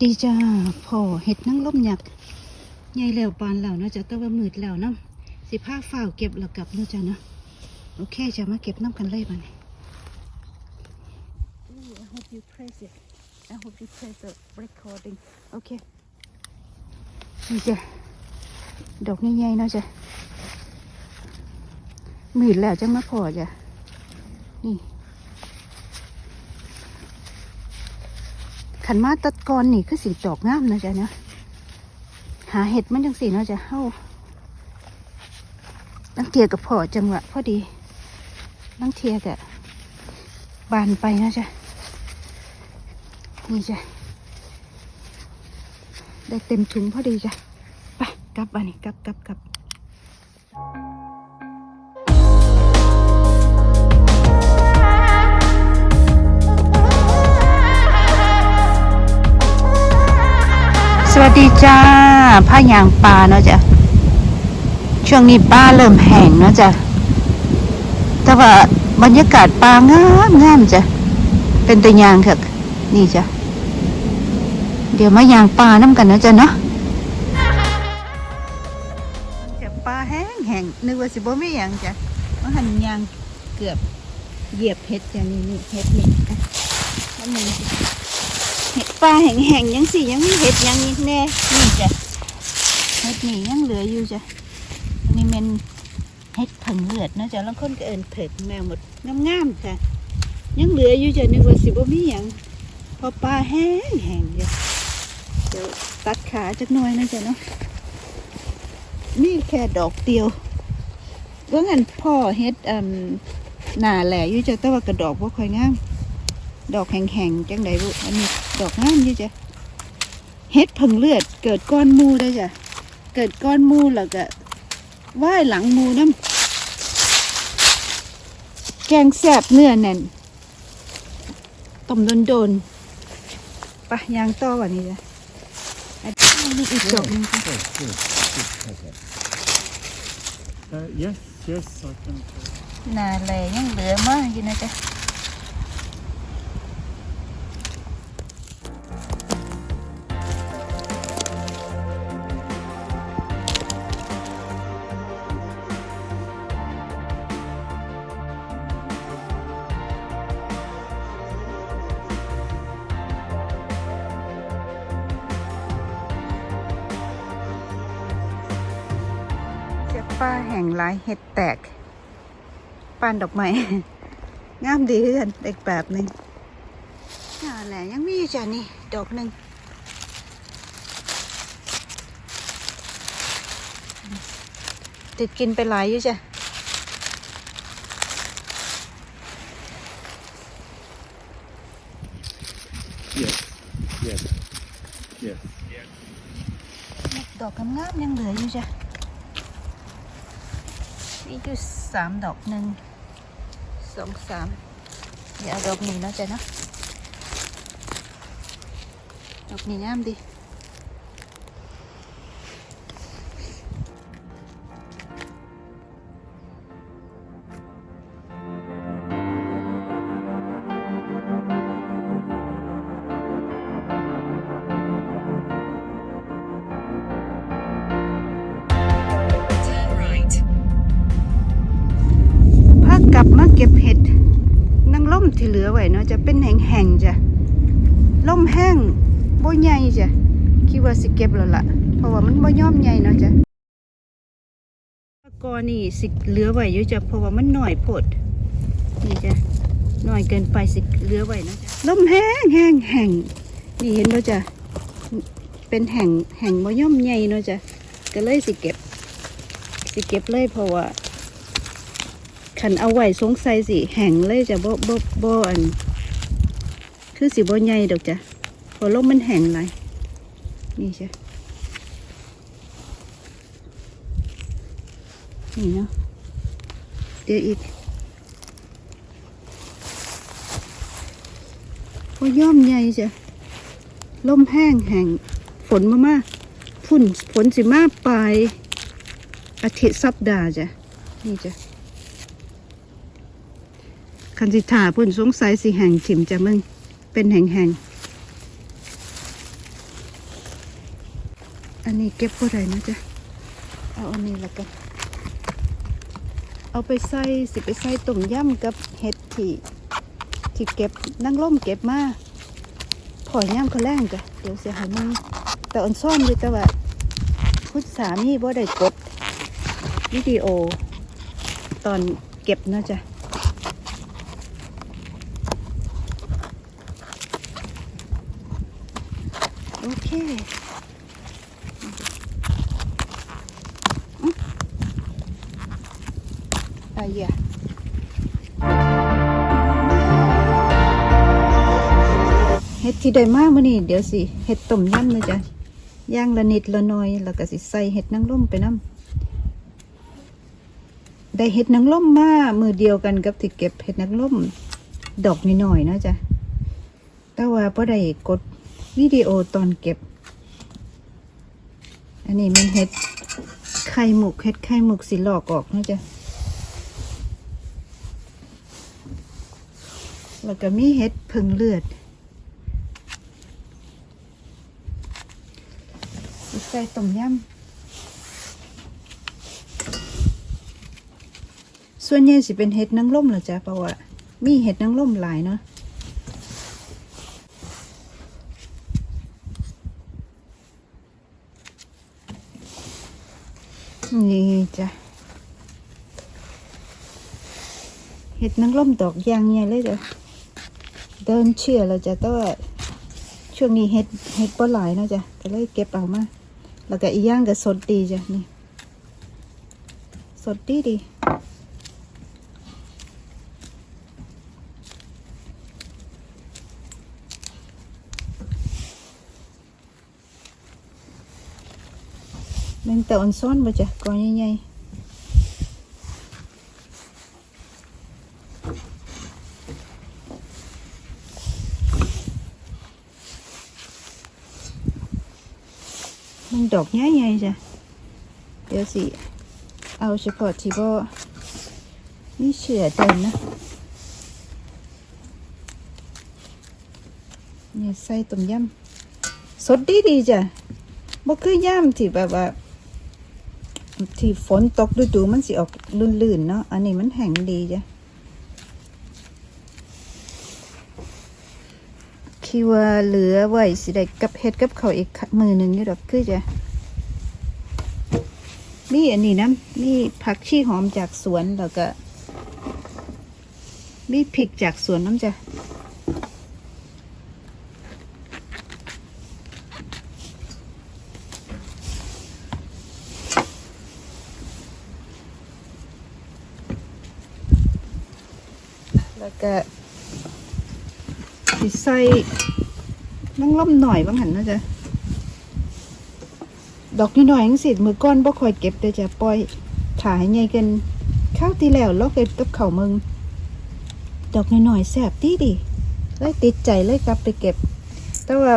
สวัสดีจ้าพ่อเห็ดนั่งล่มหยักษ์ใหญ่แล้วปานแล้วเนาะจ้ะแต่ว่ามืดแล้วเนาะสิผ้าฝ้าวเก็บแล้วกลับเนาะจ้ะเนาะโอเคจะมาเก็บน้ำกันเลยบ้านี้ I hope you press it I hope you press the recording โอเคนี่จ้ะดอกใหญ่ๆเนาะจ้ะมืดแล้วจะมาพอจ้ะนี่ ขันมาตัดกอนนี่คือสีดอกงามนะจ๊ะเนาะหาเห็ดมันจังสีเนาะจะเข้าลังเทียกับพอจังหวะพอดีลังเทียกับบานไปนะจ๊ะนี่จ้ะได้เต็มถุงพอดีจ้ะไปกลับบ้านนี่กลับกลับกลับ วัสดีจ้าผ้ายางปลาเนาะจ้ะช่วงนี้ป้าเริ่มแห้งเนาะจ้ะแต่ว่าบรรยากาศปลางามงามจ้ะเป็นตัวยางเถอะนี่จ้ะเดี๋ยวมายางปลาน้ำกันเนาะจ้ะเนาะจะปลาแห้งแห้งนึกว่าสิบ่มีหยังจ้ะว่าหันยางเกือบเหยียบเห็ดจ้ะนี่นี่เห็ดนี่อะอันหนึ่งเห็ด ปลาแห้งๆยังสิยังมีเห็ดยังอีกแน่นี่จ้ะเห็ดนี่ยังเหลืออยู่จ้ะอันนี้เป็นเห็ดผึ่งเลือดนะจ้ะแล้วคนก็เอินเผิกแมวหมดงามๆจ้ะยังเหลืออยู่จ้ะนึกว่าสิบ่มีหยังพอปลาแห้งแห้งจ้ะเดี๋ยวตัดขาจักหน่อยนะจ้ะเนาะมีแค่ดอกเดียวว่างั้นพ่อเฮ็ดอืมหนาแหล่อยู่จ้ะแต่ว่ากระดอกบ่ค่อยงามดอกแข็งๆจังไดบุอันนี้ ดอกงามอยู่จ้ะเฮ็ดผึ่งเลือด เกิดก้อนหมูได้จ้ะ เกิดก้อนหมูแล้วก็ว่ายหลังหมูน้ำแกงแซ่บเนื้อแน่นต้มโดนๆปะยางต่อวันนี้จ้ะอันนี้อีกดอกหนึงค่ะ Good, good, good. Okay. Uh, yes, yes, I can. หนาแหลยังเหลือมากอยู่นะจ๊ะ ป้าแห่งหลายเห็ดแตกปานดอกไม้งามดีคือกันอีกแบบหนึ่งน่าแหละยังมีอยู่จ้ะนี่ ดอกหนึ่งติดกินไปหลายอยู่จ้ะ Yes, yes, yes. ดอกงามๆยังเหลืออยู่จ้ะ มีอยู่สามดอกหนึ่งสองสามเดี๋ยวเอาดอกนี้เนาะจ้ะเนาะดอกนี้งามดี นาะจะเป็นแห่งจ้ะล่มแห้งบ่ใหญ่จ้ะคิดว่าสิเก็บแล้วล่ะ เพราะว่ามันบ่ยอมใหญ่เนาะจ้ะกอนี่สิเหลือไว้อยู่จ้ะเพราะว่ามันหน้อยพดนี่จ้ะหน้อยเกินไปสิเหลือไว้นะจ้ะล่มแห้งแห้งแห้งนี่เห็นบ่จ้ะเป็นแห่งแห่งบ่ย่อมใหญ่เนาะจ้ะก็เลยสิเก็บ สิเก็บเลยเพราะว่าขันเอาไว้สงสัยสิแห้งเลยจะบ่บ่บ่อัน คือสิบ่ใหญ่ดอกจ้ะพอลมมันแห้งหลยนี่จ้ะนี่เนาะเดี๋ยวอีกพอย่อมใหญ่จ้ะลมแห้งแห้งฝนมามาพุ่นฝนสิมาปลายอาทิตย์สัปดาห์จ้ะนี่จ้ะคันสิถาพิ่นสงสัยสิแห่งถิ่มจะมึง เป็นแห่งแห่งอันนี้เก็บบ่ได้นะจ๊ะ เอาอันนี้ละกัน เอาไปใส่สิไปใส่ต้มยำกับเห็ดที่ที่เก็บนั่งร่มเก็บมาพอย่างเขาแรงจ้ะ เดี๋ยวเสียหายมึงแต่อันซ่อนอยู่แต่ว่าคุณสามีบ่ได้กดวิดีโอ ตอนเก็บนะจ๊ะ อเคอะเยอะเห็ดที่ได้มากมื่อนี้เดี๋ยวสิเห็ดต้มยำนะจ๊ะย่างละนิดละหน้อยแล้วก็สิใส่เห็ดนางรมไปน้ำได้เห็ดนางรมมามือเดียวกันกับที่เก็บเห็ดนางรมดอกนิดหน่อยนะจ๊ะแต่ว่าพอได้กด วิดีโอตอนเก็บ อันนี้มันเห็ดไข่หมุกเห็ดไข่หมุกสีหลอกออกนะจ๊ะแล้วก็มีเห็ดผึ่งเลือดใส่ต้มยำส่วนใหญ่สิเป็นเห็ดนางรมเหรอจ๊ะเพราะว่ามีเห็ดนางรมหลายเนาะ นี่จ้ะเห็ดนางรมดอกยางใหญ่เลยจ้ะเดินเชื่อเราจะแต่ว่าช่วงนี้เห็ดเห็ดปหลายนะจ้ะก็เลยเก็บเอามา แล้วก็อีย่างก็สดดีจ้ะนี่ สดดีดี มันแต่อ่อนซ้อนบ่จ้ะก้อนใหญ่ๆมันดอกใหญ่ๆจ้ะเดี๋ยวสิเอาเฉพาะที่บ่มีเชื่อเดินนะเนี่ยใส่ต้มยำสดดีดีๆจ้ะบ่คือย่ำที่แบบว่า ที่ฝนตกดูมันสิออกลื่นๆเนาะ อันนี้มันแห้งดีจ้ะ คิดว่าเหลือไว้สิได้กับเฮ็ดกับเขาอีกมือหนึ่งอยู่ดอกคือจ้ะมีอันนี้นะมีผักชีหอมจากสวนแล้วก็มีพริกจากสวนน้ำจ้ะ แล้วก็สิใส่น้ำล่มหน่อยบางหันนะจ๊ะดอกน้อยๆจังสิมือก้อนบ่ค่อยเก็บเลยจ้ะปล่อยถ่ายใหญ่กันข้าวที่แล้วเราเก็บกับเข่ามึง ดอกน้อยๆแซ่บดีดีเลยติดใจเลยกลับไปเก็บ แต่ว่า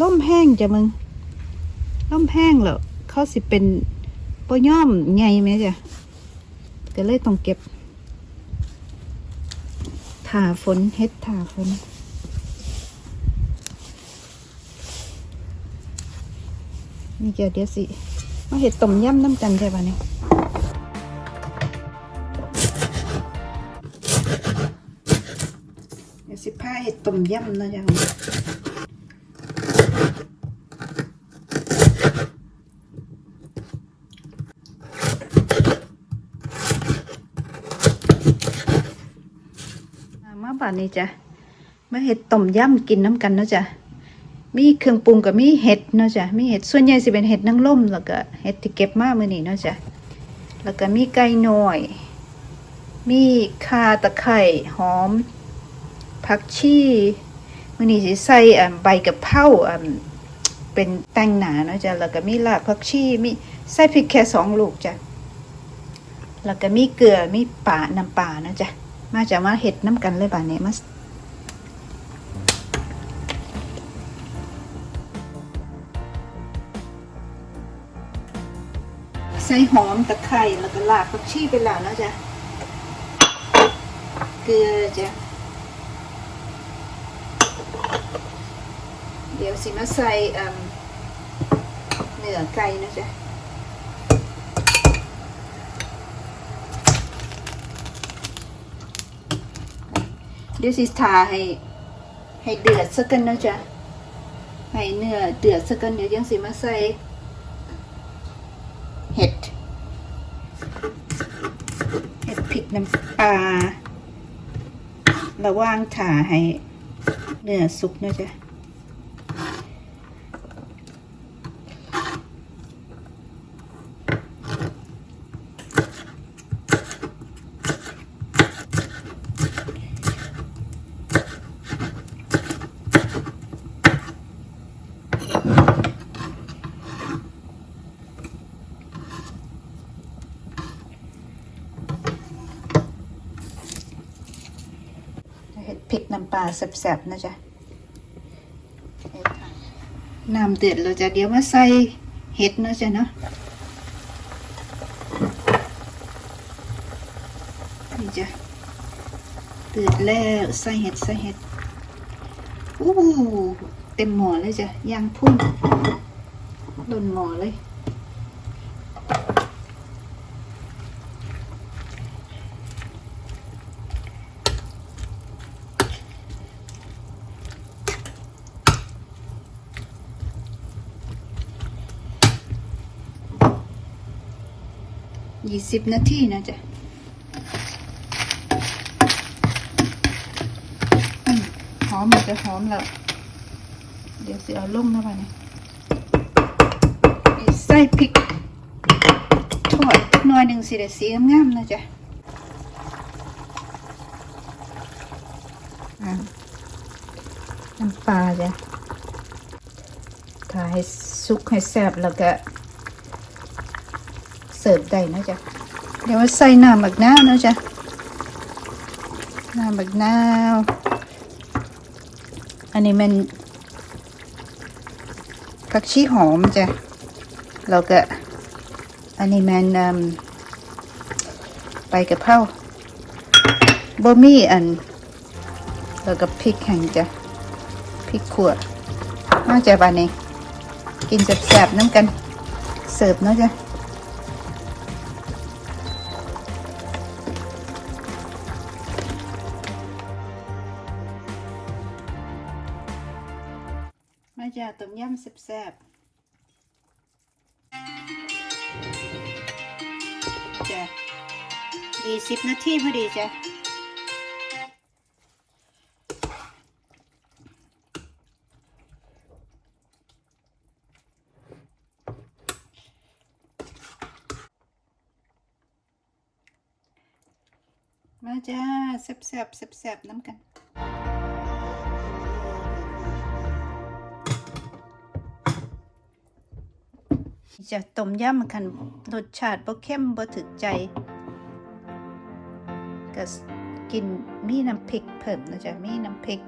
ล่มแห้งจ้ะมึงล่มแห้งแล้วเขาสิเป็นปย่อมใหญ่ไหมจ้ะก็เลยต้องเก็บาฝนเฮ็ดถาฝนนี่เกี่ยวเดี๋ยวสิ มาเห็ดต้มยำน้ำกันใช่ปะเนี่ยเดี๋ยวสิผ้าเห็ดต้มยำนะจ๊ะ มามานนี้จ้ะมาเห็ดต้มยำกินน้ำกันเนาะจ๊ะมีเครื่องปรุงกับมีเห็ดเนาะจ้ะมีเห็ดส่วนใหญ่สิเป็นเห็ดนางรมแล้วก็เห็ดที่เก็บมาเมื้อนี้เนาะจ้ะแล้วก็มีไก่หน้อย มีข่าตะไคร้หอมผักชีมื้อนี้สิใส่ใบกะเพราเป็นแตงหนาเนาะจ้ะแล้วก็มีรากผักชีมีใส่พริกแค่สองลูกจ้ะแล้วก็มีเกลือมีป่าน้ำปลานะจ้ะ มาจะมาเห็ดน้ำกันเลยบ่านี้มาใส่หอมตะไคร้แล้วก็รากผักชีไปแล้วนะจ้ะเกลือจ้ะเดี๋ยวสิมาใส่เน้นื้อไก่นะจ๊ะ เดี๋ยวสิทาให้ ให้เดือดสักกันนะจ๊ะ ให้เนื้อเดือดสักกันเดี๋ยวยังสิมาใส่เห็ด เห็ดพริกน้ำปลาระว่างถาให้เนื้อสุกนะจ๊ะ ปลาแซ่บๆนะจ๊ะน้ำเดือดเราจะเดี๋ยวมาใส่เห็ดนะจ๊ะเนาะนี่จ้ะเดือดแล้วใส่เห็ดใส่เห็ดอู้เต็มหม้อเลยจ้ะย่างพุ่งล้นหม้อเลย ยี่สิบนาทีนะจ๊ะหอมมันจะหอมแล้ว เดี๋ยวสิเอาลงนะบ้านี่นี่ใส่พริกทอดหน่อยหนึ่งสิได้สีงามๆนะจ๊ะน้ำปลาจ้ะถ้าให้สุกให้แซ่บแล้วก็ สิร์ฟได้นะจ๊ะเดี๋ยวใส่น้ำบักนาวนะจ๊ะน้ำบักนาวอันนี้มันผักชีหอมจ้ะแล้วก็อันนี้มันมใบกะเพราบะหมี่อัน แล้วก็พริกแห้งจ้ะพริกขั่วมาจ้ะบานนี้ กินแซ่บๆน้ำกัน เสิร์ฟเนาะจ้ะ แซ่บจ้ะยี่สิบนาทีพอดีจ้ะมาจ้าแซ่บๆแซ่บๆน้ำกัน จะต้มยำคันรสชาติบ่เข้มบ่ถึกใจก็กินมีน้ำพริกเพิ่มนะจ๊ะมีน้ำพริก